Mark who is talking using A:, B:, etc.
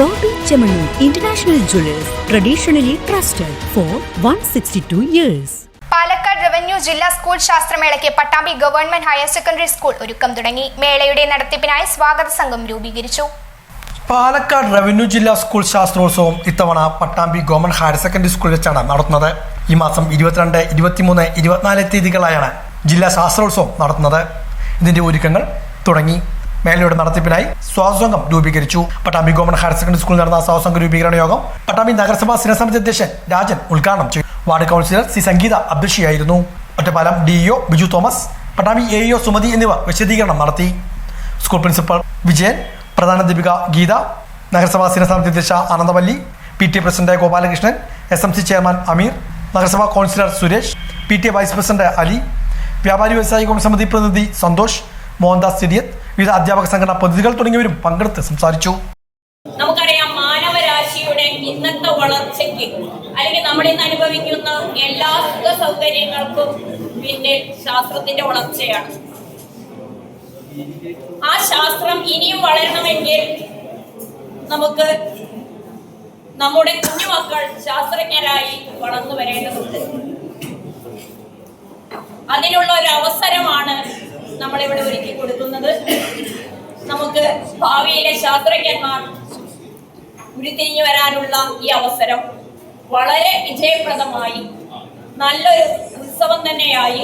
A: Bobby jewellers International trusted traditionally trusted for 162 years.
B: Palakkad revenue ജില്ലാ school ശാസ്ത്രമേളയ്ക്ക് Pattambi government higher secondary school ഒരുക്കം തുടങ്ങി. മേളയുടെ നടത്തിപ്പിനായി സ്വാഗത സംഘം രൂപീകരിച്ചു.
C: പാലക്കാട് റവന്യൂ ജില്ലാ സ്കൂൾ ശാസ്ത്രോത്സവം ഇത്തവണ പട്ടാമ്പി ഗവൺമെന്റ് ഹയർ സെക്കൻഡറി സ്കൂളിൽ വെച്ചാണ് നടത്തുന്നത്. ഈ മാസം ഇരുപത്തിരണ്ട് ഇരുപത്തിമൂന്ന് ഇരുപത്തിനാല് തീയതികളായാണ് ജില്ലാ ശാസ്ത്രോത്സവം നടത്തുന്നത്. ഇതിന്റെ ഒരുക്കങ്ങൾ തുടങ്ങി. മേളയുടെ നടത്തിപ്പിനായി സ്വാസംഘം രൂപീകരിച്ചു. പട്ടാമ്പി ഗവൺമെന്റ് ഹയർ സെക്കൻഡറി സ്കൂളിൽ നടന്ന സ്വാസംഘ രൂപീകരണ യോഗം പട്ടാമ്പി നഗരസഭാ സ്ഥിരസമിതി അധ്യക്ഷൻ രാജൻ ഉദ്ഘാടനം ചെയ്തു. Ward councillor C Sangeetha അധ്യക്ഷയായിരുന്നു. Ottapalam D O Biju Thomas Pattambi A AEO Sumathi എന്നിവർ വിശദീകരണം നടത്തി. സ്കൂൾ പ്രിൻസിപ്പൽ വിജയൻ പ്രധാന ദീപിക ഗീത നഗരസഭാ സ്ഥിരസമിതി അധ്യക്ഷ Anandavalli P T president Gopalakrishnan S M C chairman Ameer നഗരസഭാ councillor Suresh P T vice president Ali വ്യാപാരി വ്യവസായി കോൺഗ്രസ് സമിതി പ്രതിനിധി സന്തോഷ് മോഹൻദാസ് സിഡിയത്ത് വിവിധ അധ്യാപക സംഘടനാ പ്രതിനിധികൾ തുടങ്ങിയവരും പങ്കെടുത്ത് സംസാരിച്ചു.
D: നമുക്കറിയാം മാനവരാശിയുടെ ഇന്നത്തെ വളർച്ചയ്ക്ക് അല്ലെങ്കിൽ നമ്മൾ ഇന്ന് അനുഭവിക്കുന്ന എല്ലാ സുഖ സൗകര്യങ്ങൾക്കും പിന്നെ ശാസ്ത്രത്തിന്റെ വളർച്ചയാണ്. ആ ശാസ്ത്രം ഇനിയും വളരണമെങ്കിൽ നമുക്ക് നമ്മുടെ കുഞ്ഞുമക്കൾ ശാസ്ത്രജ്ഞരായി വളർന്നു വരേണ്ടതുണ്ട്. അതിനുള്ള ഒരു അവസരമാണ് നമ്മളിവിടെ ഒരുക്കി കൊടുക്കുന്നത് നമുക്ക് ഭാവിയിലെ ശാസ്ത്രജ്ഞന്മാർ ഉരുത്തിരിഞ്ഞു വരാനുള്ള ഈ അവസരം വളരെ വിജയപ്രദമായി നല്ലൊരു ഉത്സവം തന്നെയായി